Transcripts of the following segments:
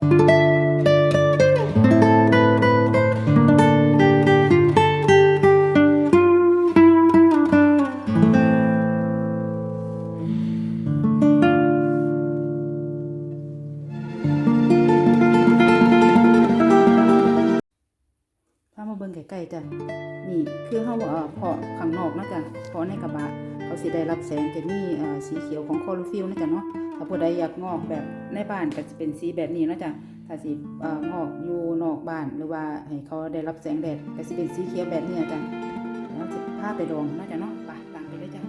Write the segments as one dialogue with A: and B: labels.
A: พามาเบิ่งใกล้ๆจ้ะ นี่คือเฮาเอ่อพาะข้างนอกนาะจ้ะเพาะในกระบะ เขาสิได้รับแสงจะมีสีเขียวของคลอโรฟิลนะจ้ะเนาะถ้าผู้ใดอยากงอกแบบในบ้านก็จะเป็นสีแบบนี้นะจ้ะถ้าสิเอ่องอกอยู่นอกบ้านหรือว่าให้เขาได้รับแสงแดดก็สิเป็นสีเขียวแบบนี้จ้ะแล้วสิพาไปดองนะจ้ะเนาะไปตามไปเลยจ้ะ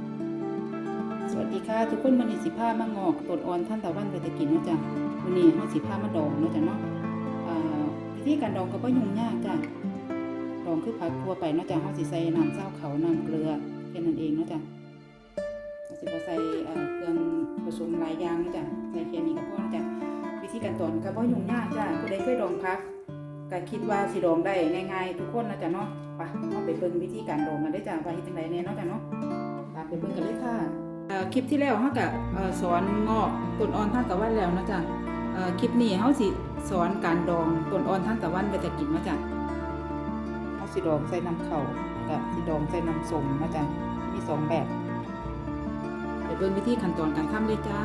A: สวัสดีค่ะทุกคนวันนี้สิพามางอกต้นอ่อนท่านตะวันไปตะกินนะจ้ะวันนี้เฮาสิพามาดองนะจ้ะเนาะวิธีการดองก็บ่ยุ่งยากจ้ะดองคือผักทั่วไปนะจ้ะเฮาสิใส่น้ำเจ้าเขาน้ำเกลือแค่นั้นเองนะจ้ะ สิบ่ใส่เครื่องผสมหลายอย่างนะจ้ะใส่แค่นี้ก็พอเนะจ้ะวิธีการตอนก็บ่ยุ่งยากจ้ะผู้ใดเคยดองผักก็คิดว่าสิดองได้ง่ายๆทุกคนนะจ้ะเนาะไปเฮาไปเบิ่งวิธีการดองกันได้จ้ะว่าเฮ็ดจังไดแน่เนาะจ้ะเนาะตามไปเบิ่งกันเลยค่ะคลิปที่แล้วเฮาก็สอนงอกต้นอ่อนทานตะวันแล้วนะจ้ะคลิปนี้เฮาสิสอนการดองต้นอ่อนทานตะวันไปตะกินนาะจ้ะเอาสีดองใส่น้ำเข่ากับสีดองใส่น้ำส้มนะจ๊ะมีสองแบบ เบิ่งวิธีขั้นตอนการทำเลยจ้า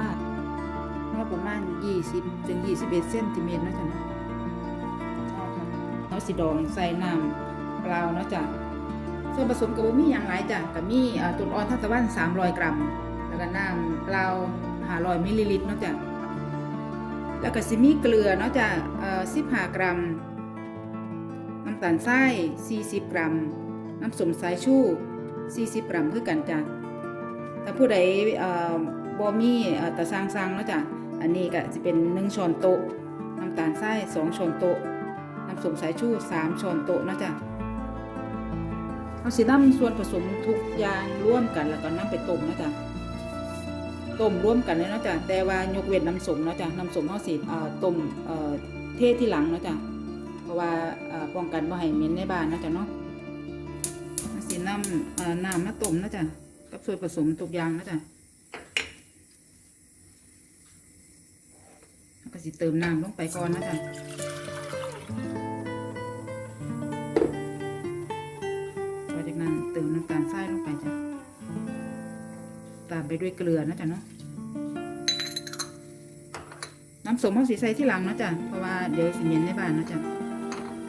A: เมื่อประมาณ 20ถึง21เซนติเมตรนะจ๊ะนะเอาค่ะเอาสีดองใส่น้ำเปล่าเนาะจ้ะส่วนผสมกับบ่มีอย่างหลายจ้ะก็มีเอ่อต้นอ่อนทับตะวัน 300 กรัม แล้วก็น้ำเปล่า500มิลลิลิตรเนาะจ้ะแล้วก็สิมีเกลือเนาะจ้ะเอ่อ15 กรัม น้ำตาลทราย 40 กรัม น้ำสมสายชู 40 กรัมคือกันจ้ะ ถ้าผู้ใดเอ่อบ่มีเอ่อตะสร้างสร้างๆเนาะจ้ะอันนี้ก็จะเป็น1ช้อนโต๊ะน้ำตาลทราย2ช้อนโต๊ะน้ำส้มสายชู3ช้อนโต๊ะเนาะจ้ะเอาสินำส่วนผสมทุกอย่างร่วมกันแล้วก็นำไปต้มนะจ้ะต้มร่วมกันเลยนะจ้ะแต่ว่ายกเว้นน้ำส้มนะจ้ะน้ำส้มเฮาสิเอ่อต้มเอ่อเทที่หลังนะจ้ะเพราะว่าเอ่อป้องกันบ่ให้เหม็นในบ้านนะจ้ะเนาะเอาสิน้ำเอ่อน้ำมาต้มนะจ้ะ กับส่วนผสมทุกอย่างนะจ้ะก็สิเติมน้ำลงไปก่อนนะจ้ะหลังจากนั้นเติมน้ำตาลทรายลงไปจ้ะ ตามไปด้วยเกลือนะจ้ะเนาะ น้ำส้มเขาสีใส่ที่หลังนะจ้ะเพราะว่าเดี๋ยวสิเหม็นในบ้านนะจ้ะ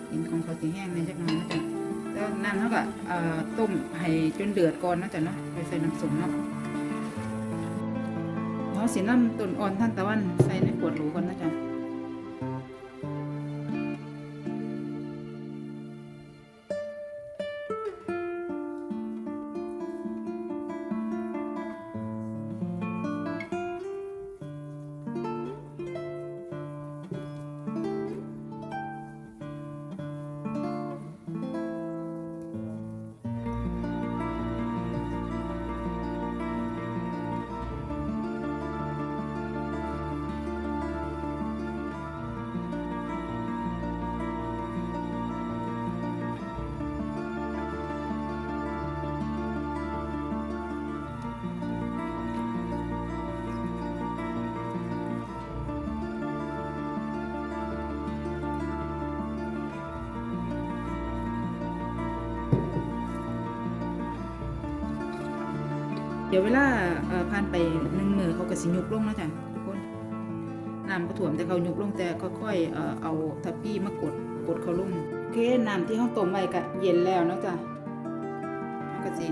A: เห็นของเขาสีแห้งในจักหน่อยนะจ๊ะแล้วนั่นเขาก็เอ่อต้มให้จนเดือดก่อนนะจ๊ะเนาะไปใส่น้ำส้มเนาะเขาสีน้ำต้นอ่อนท่านตะวันใส่ในขวดหรูก่อนนะจ๊ะ ดี๋ยวเวลาผ่านไปหนึ่งมือเขาก็สิยุบลงนะจ๊ะทุกคนน้ำก็ถ่วมแต่เขายุบลงแต่ค่อยๆเอาทัพพี่มากดกดเขาลงโอเคน้ำที่เขาต้มไว้ก็เย็นแล้วเนาะจ้ะเขาก็สิ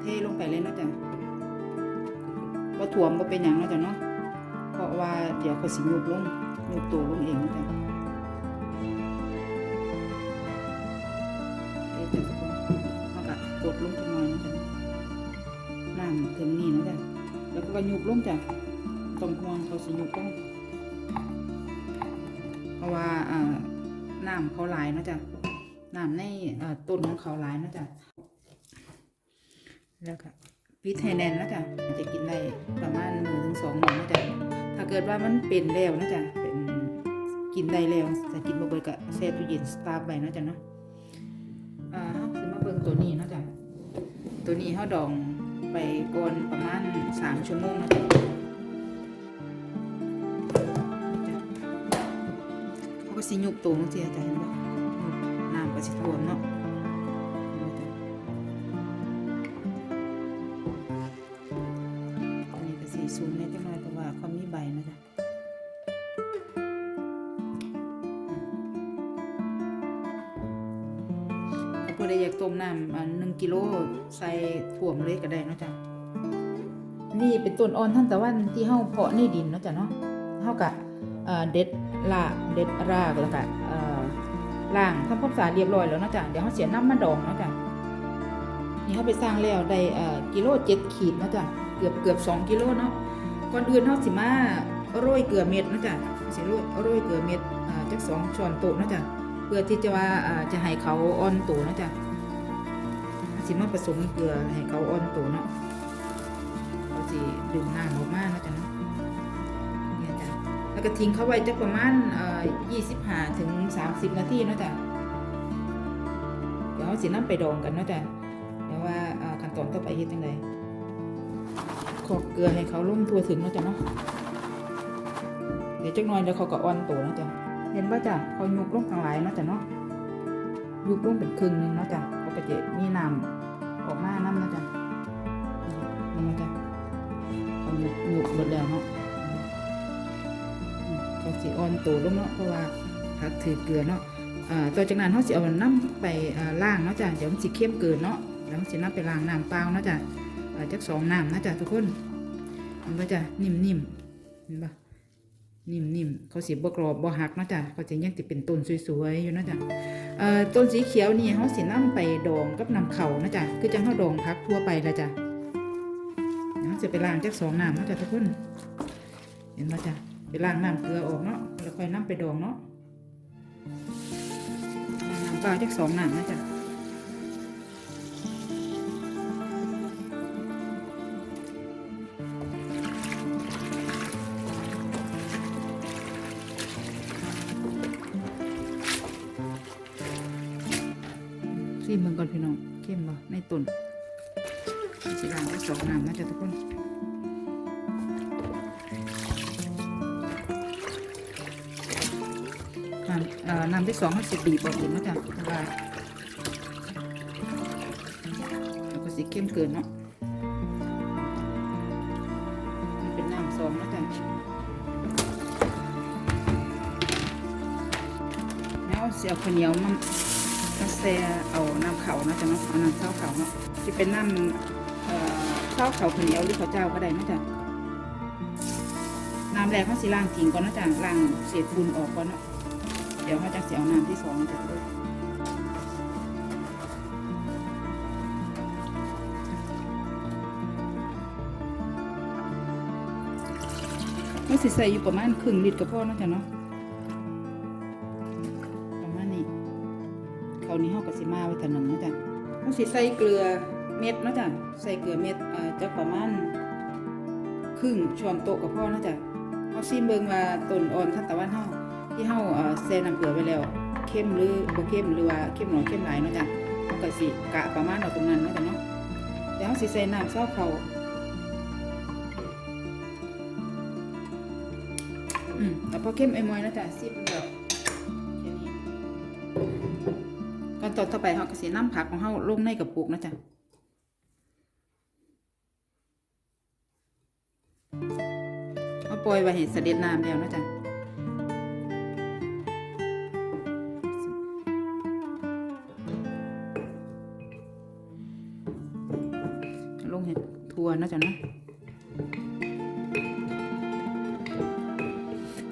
A: เทลงไปเลยเนาะจ้ะบ่ถ่วมบ่เป็นหยังเนาะจ้ะเนาะเพราะว่าเดี๋ยวเขาสิยุบลงยุบตัวลงเองเนาะจ้ะ ถึงนี่นะจ๊ะแล้วก็ยุบลงจ้ะตรงห่วงเขาสิยุบลงเพราะว่าอ่าน้ำเขาหลายนะจ๊ะน้ำในอ่าต้นของเขาหลายนะจ๊ะแล้วก็ปิดให้แนนนะจ๊ะจะกินได้ประมาณหนึ่งถึงสองหมื้อนะจ๊ะถ้าเกิดว่ามันเป็นแล้วนะจ๊ะเป็นกินได้แล้วจะกินบ่เบิดก็แช่ตู้เย็นสตาร์ฟไว้นะจ๊ะเนาะอ่าเฮาสิมาเบิ่งตัวนี้นะจ๊ะตัวนี้เฮาดอง ไปก่อนประมาณสามชั่วโมงนะจ๊ะสิยุบตัวจังซี่จ้ะเห็นบ่น้ำก็สิท่วมเนาะ ผู้ใดอยากต้มน้ำอัน1กิโลใส่ท่วมเลยก็ได้นะจ๊ะนี่เป็นต้นอ่อนท่านตะวันที่เฮาเพาะในดินเนาะจ้ะเนาะเฮากะเด็ดรากเด็ดรากแล้วก็เอ่างทำความสะอาดเรียบร้อยแล้วนะจ้ะเดี๋ยวเฮาเสียน้ำมาดองนะจ้ะนี่เฮาไปสร้างแล้วได้กิโล7ขีดนะจ้ะเกือบเกือบ2กิโลเนาะก่อนอื่นเฮาสิมาโรยเกลือเม็ดนะจ้ะสิโรยโรยเกลือเม็ดจัก2ช้อนโต๊ะนะจ้ะ เพื่อที่จะว่าจะให้เขาอ่อนตัวเนาะจ้ะสิมาผสมเกลือให้เขาอ่อนตัวเนาะเขาสิดึงน้ำออกมาเนาะจ้ะเนาะเนี่ยจ้ะแล้วก็ทิ้งเขาไว้จักประมาณเอ่อ25ถึง30นาทีเนาะจ้ะเดี๋ยวเราสิน้ำไปดองกันเนาะจ้ะเดี๋ยวว่าขั้นตอนต่อไปเฮ็ดจังไดขอกเกลือให้เขาลุ่มทั่วถึงเนาะจ้ะเนาะเดี๋ยวจักหน่อยเดี๋ยวเขาก็อ่อนตัวเนาะจ้ะ เห็นป่ะจ้ะเขายุบลงทางหลายเนาะจ้ะเนาะยุบลงเป็นครึ่งนึงเนาะจ้ะเขาก็จะมีน้ำออกมาน้ำเนาะจ้ะนี่มาจ้ะเอาหยุกหยุกหมดแล้วเนาะเขาสิอ่อนตัวลงเนาะเพราะว่าผักถือเกลือเนาะต่อจากนั้นเขาสิเอาน้ำไปอ่างเนาะจ้ะเดี๋ยวมันสิเข้มเกินเนาะแล้วมันสิน้ำไปล้างน้ำเปล่าเนาะจ้ะจักสองน้ำนะจ้ะทุกคนเห็นปะจ้ะนิ่มๆเห็นปะ นิ่มๆเขาสิบ่กรอบบ่หักเนาะจ้ะเขาจะยังติเป็นต้นสวยๆอยู่เนาะจ้ะต้นสีเขียวนี่เขาสิน้ำไปดองกับน้ำเข่านะจ้ะคือจังเขาดองพักทั่วไปละจ้ะเดี๋ยวจะไปล้างจากสองน้ำนาะจ้ะทุกคนเห็นไหมจ้ะไปล้างน้ำเกลือออกเนาะแล้วค่อยน้ำไปดองเนาะน้ำเปล่าจากสองน้ำนะจ้ะ ซีมึงก่อนพี่น้องเข้มบ่ในตุนสิล้างไปสองน้ำนะจ๊ะทุกคนน้ำเอ่อน้ำที่สองเขาสิบีบออกเองนะจ๊ะเพราะว่าแล้วก็สิเข้มเกินเนาะมันเป็นน้ำสองนะจ๊ะแล้วเสียข้าวเหนียวมันาแซ่เอาน้ำเขานะจ๊ะเนาะเอาน้ำเช้าเขาเนาะที่เป็นน้ำเอ่อข้าวเขาเหนียวหรือข้าวเจ้าก็ได้นะจ๊ะน้ำแรกเขาสิล้างทิ้งก่อนนะจ๊ะล้างเศษบุญออกก่อนเนาะเดี๋ยวเขาจะเสียเอาน้ำที่สองจะด้วยเขาสิใส่อยู่ประมาณครึ่งลิตรก็พอเนาะจ๊ะเนาะาวนี้เขาก็สิมาไว้ถนนนาะจ๊ะเขาสิใส่เกลือเม็ดเนาะจ้ะใส่เกลือเม็ดอ่าจะประมาณครึ่งช้อนโต๊ะกับพ่อเนาะจ้ะเอาซิมเบิ่งว่าต้นอ่อนทันตะวันเฮาที่เฮาเอ่อแช่น้ำเกลือไว้แล้วเข้มหรือบ่เข้มหรือว่าเข้มน้อยเข้มหลายเนาะจ้ะเฮาก็สิกะประมาณเอาตรงนั้นเนาะจ้ะเนาะเดี๋ยวเฮาสิใส่น้ำเซาเขาอืมแต่พอเข้มไอ้มอยเนาะจ้ะซิมแบบ ตอนต่อไปเราก็สิน้ำผักของเราลงในกระปุกนะจ๊ะเอาปล่อยไว้ให้เสด็จน้ำแล้วนะจ๊ะลงให้ทั่วนะจ๊ะนะ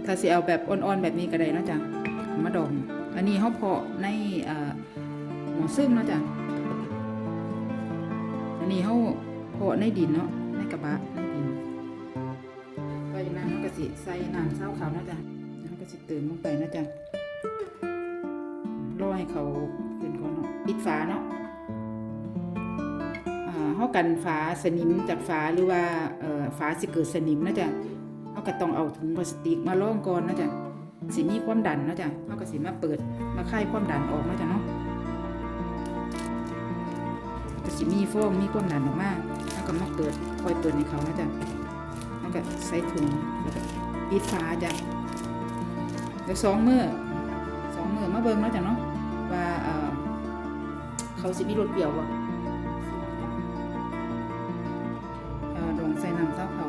A: ถ้าสิเอาแบบอ่อนๆแบบนี้ก็ได้นะจ๊ะมาดองอันนี้เขาเพาะใน เอ่อหมอซึ่งเนาะจ้ะอันนี้เขาเพาะในดินเนาะในกระบะในดินก็อย่างนั้นเขาก็สิใส่น้ำเศร้าขาวเนาะจ้ะเขาก็สิเติมลงไปเนาะจ้ะรอให้เขาขึ้นก่อนเนาะปิดฝาเนาะอ่าเขากันฝาสนิมจากฝาหรือว่าเอ่อฝาสิเกิดสนิมนะจ๊ะเขาก็ต้องเอาถุงพลาสติกมาล่องก่อนนะจ๊ะสิมีความดันนาะจ้ะเขาก็สิมาเปิดมาคลายความดันออกนาะจ้ะเนาะ ก็สิมีฟองมีความดันออกมาแล้วก็มาเปิดคอยเปิดในเขานะจ้ะแล้วก็ใส่ถุงแล้วก็ปิดฝาจ้ะแล้วสองมือสองมือมาเบิ่งเนาะจ้ะเนาะว่าเออเขาสิมีรสเปรี้ยวบ่เอ่อดองใส่น้ำเต้าเขา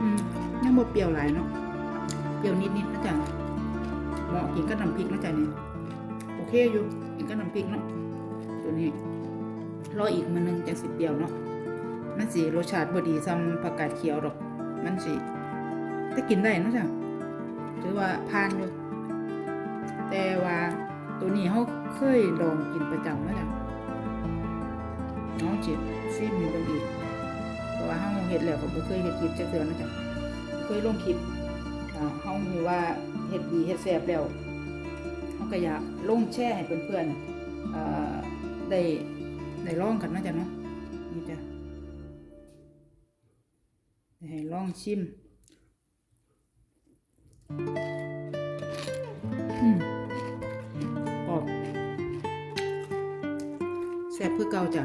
A: อืมยังบ่เปรี้ยวหลายเนาะเปรี้ยวนิดๆนะจ๊ะ กินกับน้ำพริกนะจ๊ะเนี่ยโอเคอยู่กินกับน้ำพริกเนาะตัวนี้รออีกมันนึงจังสิเปรี้ยวเนาะมันสิรสชาติบดีซ้ำผักกาดเขียวดอก มันสิแต่กินได้เนาะจ้ะถือว่าผ่านอยู่แต่ว่าตัวนี้เขาเคยลองกินประจำแล้วจ้ะน้องจิตซิมอยู่เบิ่งอีกเพราะว่าเฮาเฮ็ดแล้วก็บ่เคยเฮ็ดคลิปจักเทื่อเนะจ้ะเคยลงคลิป เฮาฮู้ว่าเฮ็ดดีเฮ็ดแซ่บแล้วเฮาก็อยากลงแชร์ให้เพื่อนๆได้ได้ลองกันนะจ้ะเนาะนี่จ้ะให้ลองชิมกรอบแซ่บเพื่อเก่าจ้ะ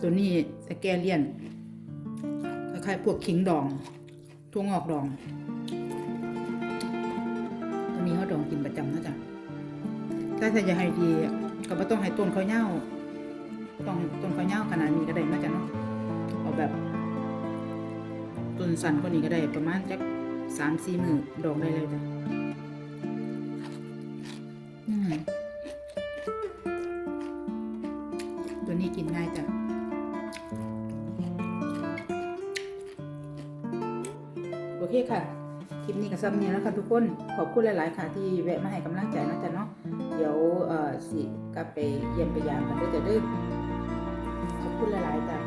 A: ตัวนี้สแกเลียนคล้ายๆพวกขิงดอง ทั่วงอกดอง ตัวนี้เขาดองกินประจำนะจ๊ะถ้าจะให้ดีก็ไม่ต้องให้ต้นข้าวเหนียวต้องต้นข้าวเหนียวขนาดนี้ก็ได้นะจ๊ะเนาะเอาแบบต้นสันก็นี้ก็ได้ประมาณจักสามสี่มือดอกได้เลยจ้ะอืมตัวนี้กินง่ายจ้ะโอเคค่ะ คลิปนี้ก็ซ้ำเนี่ยแล้วค่ะทุกคนขอบคุณหลาย ๆ ค่ะที่แวะมาให้กำลังใจนะจ๊ะเนาะเดี๋ยวเอ่อสิกลับไปเยี่ยมไปยามกันด้วยจะเด้อขอบคุณหลาย ๆ จ้ะ